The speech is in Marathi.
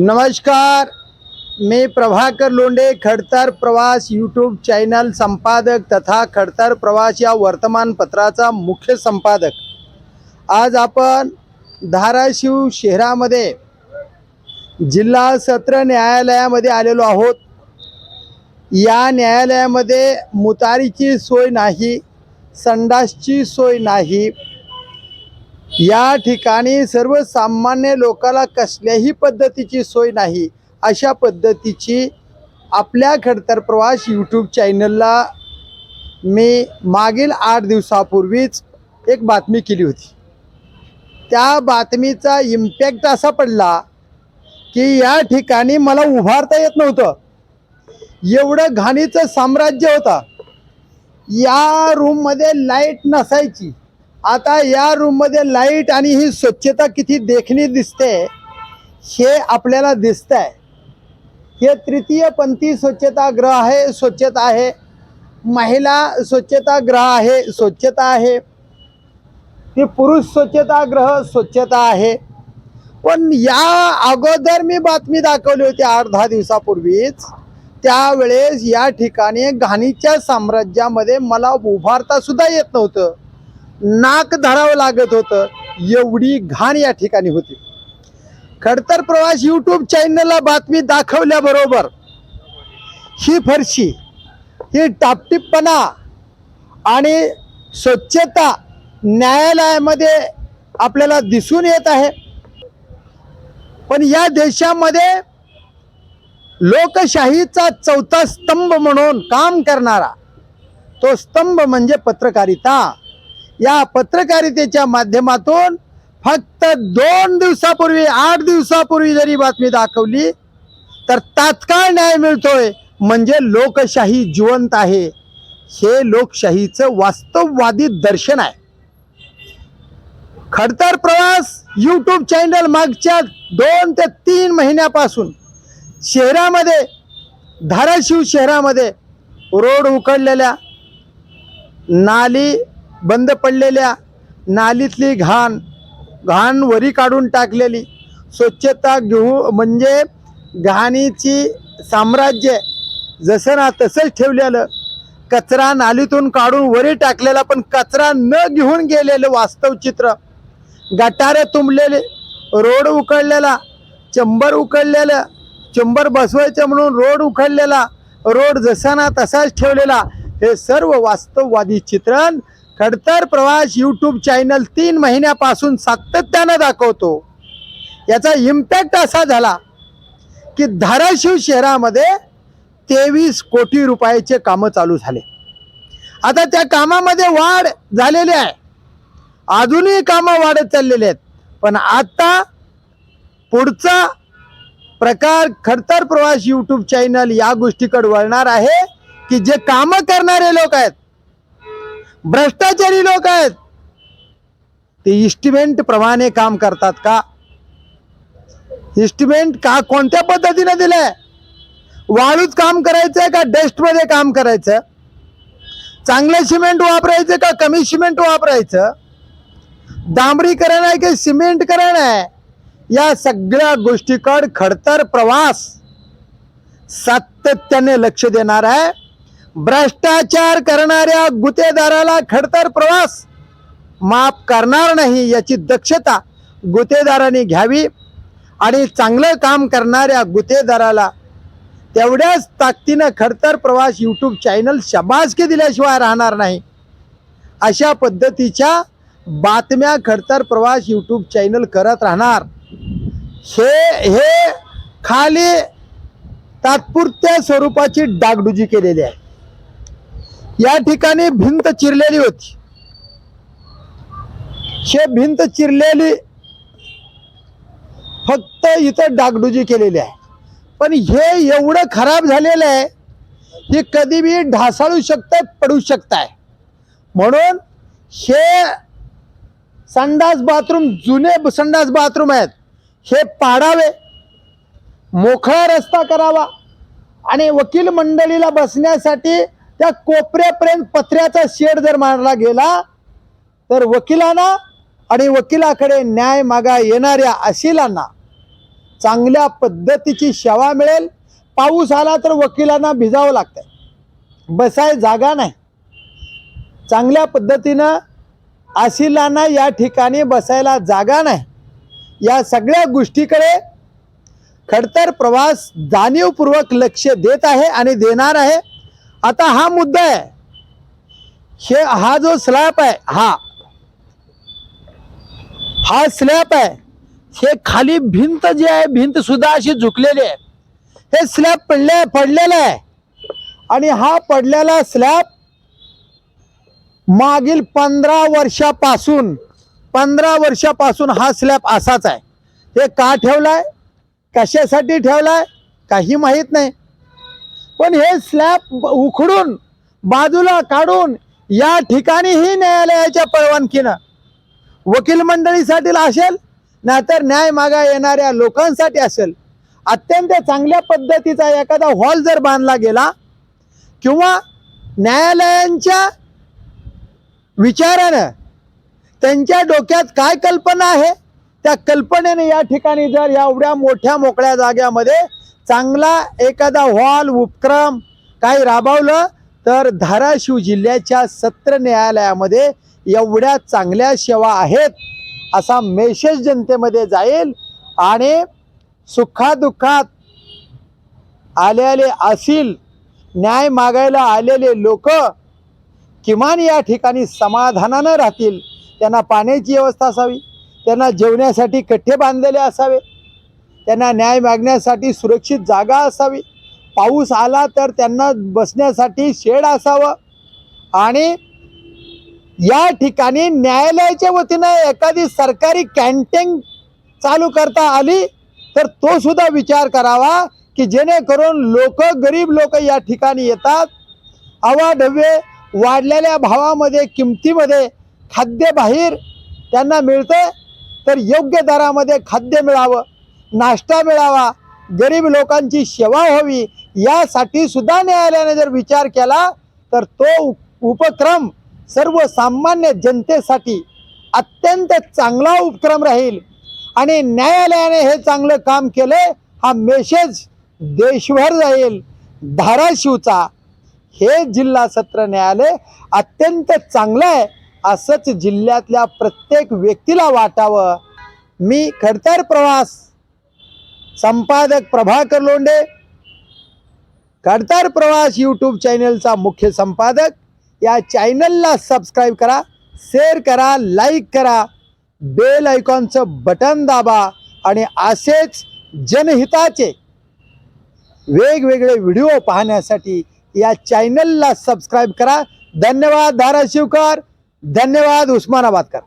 नमस्कार मी प्रभाकर लोंडे खडतर प्रवास यूट्यूब चॅनल संपादक तथा खडतर प्रवास या वर्तमानपत्राचा मुख्य संपादक. आज आपण धाराशिव शहरामध्ये जिल्हा सत्र न्यायालयामध्ये आलेलो आहोत. या न्यायालयामध्ये मुतारीची सोय नाही संडासची सोय नाही या ठिकाणी सर्वसामान्य लोकाला कसल्याही पद्धतीची सोय नाही. अशा पद्धतीची आपल्या खडतर प्रवास यूट्यूब चॅनलला मी मागील आठ दिवसापूर्वीच एक बातमी केली होती. त्या बातमीचा इम्पॅक्ट असा पडला की या ठिकाणी मला उभारता येत नव्हतं. एवढं घाणीचं साम्राज्य होता. या रूममध्ये लाइट नसायची. आता या रूममध्ये लाइट आणि ही स्वच्छता किती देखणी दिसते हे आपल्याला दिसत आहे हे तृतीय पंथी स्वच्छतागृह आहे स्वच्छता आहे. महिला स्वच्छतागृह आहे स्वच्छता आहे. ते पुरुष स्वच्छतागृह स्वच्छता आहे. पण या अगोदर मी बातमी दाखवली होती आठ दहा दिवसापूर्वीच. त्यावेळेस या ठिकाणी घाणीच्या साम्राज्यामध्ये मला उभारता सुद्धा येत नव्हतं. नाक धरावं लागत होतं. एवढी घाण या ठिकाणी होती. खडतर प्रवास यूट्यूब चॅनलला बातमी दाखवल्याबरोबर ही फरशी ही टापटिपपणा आणि स्वच्छता न्यायालयामध्ये आपल्याला दिसून येत आहे. पण या देशामध्ये लोकशाहीचा चौथा स्तंभ म्हणून काम करणारा तो स्तंभ म्हणजे पत्रकारिता. या पत्रकारितेच्या माध्यमातून फक्त दोन दिवसापूर्वी आठ दिवसापूर्वी जरी बातमी दाखवली तर तात्काळ न्याय मिळतोय म्हणजे लोकशाही जिवंत आहे. हे लोकशाहीचं वास्तववादी दर्शन आहे. खडतर प्रवास यूट्यूब चॅनल मागच्या दोन ते तीन महिन्यापासून शहरामध्ये धाराशिव शहरामध्ये रोड उकडलेल्या नाली बंद पडलेल्या नालीतली घाण घाण वरी काढून टाकलेली. स्वच्छता घेऊ म्हणजे घाणीची साम्राज्य जसं ना तसंच ठेवलेलं. कचरा नालीतून काढून वरी टाकलेला पण कचरा न घेऊन गेलेलं वास्तव चित्र. गटारे तुंबलेले रोड उकडलेला चंबर उकडलेलं चंबर बसवायचं म्हणून रोड उखडलेला रोड जसा ना तसाच ठेवलेला हे सर्व वास्तववादी चित्रण खडतर प्रवास यूट्यूब चॅनल तीन महिन्यापासून सातत्यानं दाखवतो. याचा इम्पॅक्ट असा झाला की धाराशिव शहरामध्ये तेवीस कोटी रुपयाचे कामं चालू झाले. आता त्या कामामध्ये वाढ झालेली आहे. अजूनही कामं वाढत चाललेले आहेत. पण आता पुढचा प्रकार खडतर प्रवास यूट्यूब चॅनल या गोष्टीकडे वळणार आहे की जे कामं करणारे लोक आहेत भ्रष्टाचारी लोक आहेत. ते इस्टिमेंट प्रमाणे काम करतात का? इस्टिमेंट का कोणत्या पद्धतीने दिलंय? वाळूत काम करायचंय का डस्टमध्ये काम करायचं? चांगलं सिमेंट वापरायचं का कमी सिमेंट वापरायचं? डांबरीकरण आहे की सिमेंटकरण आहे? या सगळ्या गोष्टीकड खडतर प्रवास सातत्याने लक्ष देणार आहे. भ्रष्टाचार करणाऱ्या गुतेदाराला खडतर प्रवास. माफ करणार नाही याची दक्षता गुतेदारांनी घ्यावी आणि चांगलं काम करणाऱ्या गुतेदाराला तेवढ्याच ताकदीनं खडतर प्रवास यूट्यूब चॅनल शबासकी दिल्याशिवाय राहणार नाही. अशा पद्धतीच्या बातम्या खडतर प्रवास यूट्यूब चॅनल करत राहणार. हे हे खाली तात्पुरत्या स्वरूपाची डागडुजी केलेली आहे. या ठिकाणी भिंत चिरलेली होती. हे भिंत चिरलेली फक्त इथं डागडुजी केलेली आहे. पण हे एवढं खराब झालेलं आहे हे कधी बी ढासाळू शकतं पडू शकताय म्हणून हे संडास बाथरूम जुने संडास बाथरूम आहेत हे पाडावे मोकळा रस्ता करावा आणि वकील मंडळीला बसण्यासाठी त्या कोपऱ्यापर्यंत पत्र्याचा शेड जर मारला गेला तर वकिलांना आणि वकिलाकडे न्याय मागा येणाऱ्या अशिलांना चांगल्या पद्धतीची सेवा मिळेल. पाऊस आला तर वकिलांना भिजावं लागतंय. बसाय जागा नाही. चांगल्या पद्धतीनं आशिलांना या ठिकाणी बसायला जागा नाही. या सगळ्या गोष्टीकडे खडतर प्रवास जाणीवपूर्वक लक्ष देत आहे आणि देणार आहे. आता हा मुद्दा आहे. हे हा जो स्लॅब आहे हा. हा स्लॅब आहे. हे खाली भिंत जी आहे भिंत सुद्धा अशी झुकलेली आहे. हे स्लॅब पडले पडलेलं आहे. आणि हा पडलेला स्लॅब मागील पंधरा वर्षापासून पंधरा वर्षापासून हा स्लॅब असाच आहे. हे का ठेवलाय? कशासाठी ठेवलाय? काही माहीत नाही. पण हे स्लॅब उखडून बाजूला काढून या ठिकाणीही न्यायालयाच्या परवानगीनं वकील मंडळीसाठी असेल नाहीतर न्याय मागा येणाऱ्या लोकांसाठी असेल. अत्यंत चांगल्या पद्धतीचा एखादा हॉल जर बांधला गेला किंवा न्यायालयांच्या विचारानं त्यांच्या डोक्यात काय कल्पना आहे त्या कल्पनेने या ठिकाणी जर एवढ्या मोठ्या मोकळ्या जाग्यामध्ये चांगला एखादा हॉल उपक्रम काही राबवलं तर धाराशिव जिल्ह्याच्या सत्र न्यायालयामध्ये एवढ्या चांगल्या सेवा आहेत असा मेसेज जनतेमध्ये जाईल आणि सुखादुःखात आलेले असील न्याय मागायला आलेले लोक किमान या ठिकाणी समाधानानं राहतील. त्यांना पाण्याची व्यवस्था असावी त्यांना जेवण्यासाठी कठ्ठे बांधलेले असावे. त्यांना न्याय मागण्यासाठी सुरक्षित जागा असावी. पाऊस आला तर त्यांना बसण्यासाठी शेड असावं. आणि या ठिकाणी न्यायालयाच्या वतीनं एखादी सरकारी कॅन्टीन चालू करता आली तर तो सुद्धा विचार करावा की जेणेकरून लोक गरीब लोक या ठिकाणी येतात. अवाढव्य वाढलेल्या भावामध्ये किमतीमध्ये खाद्य बाहेर त्यांना मिळतं तर योग्य दरामध्ये खाद्य मिळावं. नाश्ता मिळावा गरीब लोकांची सेवा व्हावी यासाठी सुद्धा न्यायालयाने जर विचार केला तर तो उपक्रम सर्वसामान्य जनतेसाठी अत्यंत चांगला उपक्रम राहील. आणि न्यायालयाने हे चांगलं काम केलं हा मेसेज देशभर जाईल. धाराशिवचा हे जिल्हा सत्र न्यायालय अत्यंत चांगलं आहे असंच जिल्ह्यातल्या प्रत्येक व्यक्तीला वाटावं. मी खडतर प्रवास संपादक प्रभाकर लोंडे कडतर प्रवास यूट्यूब चॅनलचा मुख्य संपादक. या चॅनलला सबस्क्राईब करा शेअर करा लाईक करा बेल आयकॉनचं बटन दाबा आणि असेच जनहिताचे वेगवेगळे व्हिडिओ पाहण्यासाठी या चॅनलला सबस्क्राईब करा. धन्यवाद धाराशिवकर धन्यवाद उस्मानाबादकर.